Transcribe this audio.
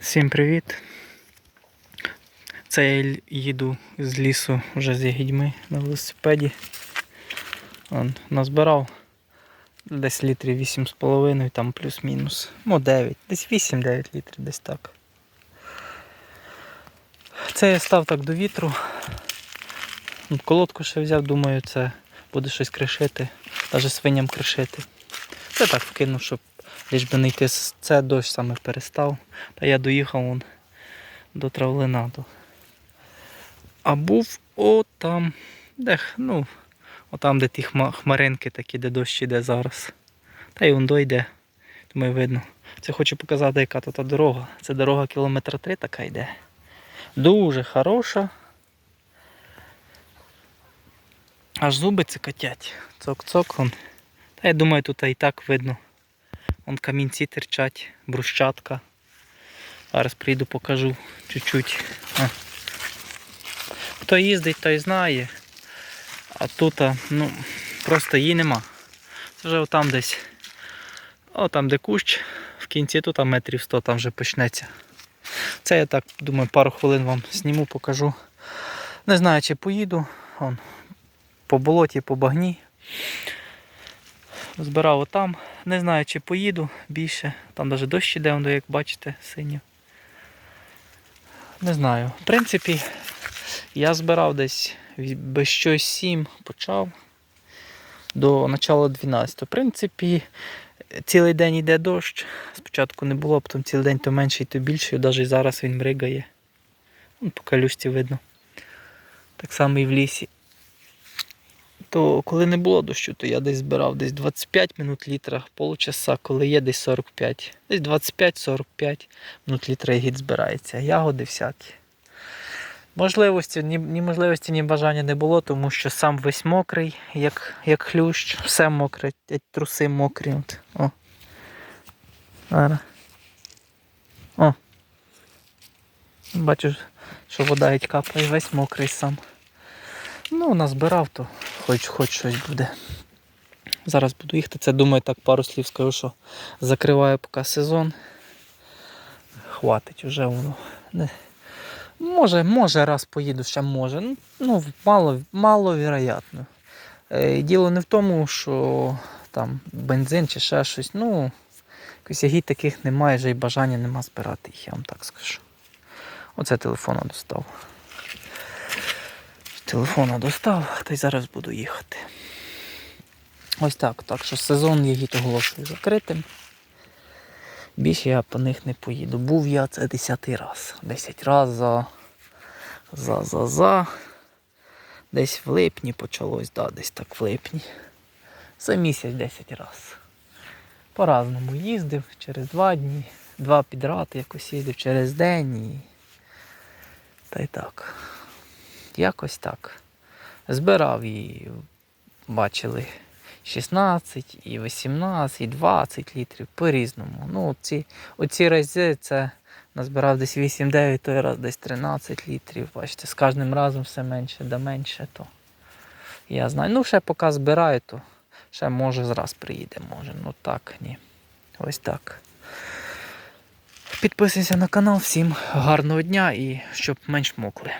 Всім привіт! Це я їду з лісу вже з ягідьми на велосипеді. Он, назбирав десь літрів 8,5, там плюс-мінус. Ну 9, десь 8-9 літрів, десь так. Це я став так до вітру. Колодку ще взяв, думаю, це буде щось кришити, навіть свиням кришити. Це так вкинув, щоб лиш би не йти. Це дощ саме перестав. Та я доїхав вон до травлина. до- А був отам, де, ну, отам, де ті хмаринки такі, де дощ іде зараз. Та й вон дойде. Думаю, видно. Це хочу показати, яка тут дорога. Це дорога кілометра три така йде. Дуже хороша. Аж зуби цикатять. Цок-цок. Та я думаю, тут і так видно. Вон камінці терчать, брусчатка. Зараз прийду покажу чуть-чуть. Хто їздить, той знає. А тут, ну, просто її нема. Це вже отам десь. О, там де кущ, в кінці тут метрів 100 там вже почнеться. Це я так думаю, пару хвилин вам зніму, покажу. Не знаю, чи поїду. Вон, по болоті, по багні. Збирав отам. Не знаю, чи поїду більше. Там навіть дощ іде, як бачите, синьо. Не знаю. В принципі, я збирав десь без щось 7 почав до начала 12. В принципі, цілий день йде дощ. Спочатку не було, потім цілий день то менший, то більший. Навіть зараз він бригає. По калюшці видно. Так само і в лісі. То коли не було дощу, то я десь збирав десь 25 минут літра, полчаса, коли є десь 45. Десь 25-45 минут літра ягід збирається. Ягоди всякі. Можливості, ні, ні можливості, ні бажання не було, тому що сам весь мокрий, як, як хлющ, все мокре, труси мокрі. О. Зараз. О. Бачу, що вода геть капає, весь мокрий сам. Ну, назбирав, то хоч, хоч щось буде. Зараз буду їхати. Це думаю, так пару слів скажу, що закриваю поки сезон. Хватить вже воно. Може, може, раз поїду, ще може. Ну, Ну, мало, маловероятно. Е, діло не в тому, що там бензин чи ще щось. Ну, якось таких немає, вже і бажання нема збирати їх, я вам так скажу. Оце телефона достав. Телефона достав, та й зараз буду їхати. Ось так. Так що сезон ягід оголошую закритим. Більше я по них не поїду. Був я це 10 раз. 10 раз за. За, за, за. Десь в липні почалось, да, десь так в липні. За місяць 10 раз. По-разному їздив через два дні, два підряд якось їздив через день і. Та й так. Якось так. Збирав і бачили 16, і 18, і 20 літрів по-різному. Ну, ці, оці рази це назбирав десь 8-9, той раз десь 13 літрів. Бачите, з кожним разом все менше да менше, то я знаю. Ну, ще поки збираю, то ще може зраз приїде, може. Ну так, ні. Ось так. Підписуйся на канал, всім гарного дня і щоб менш мокли.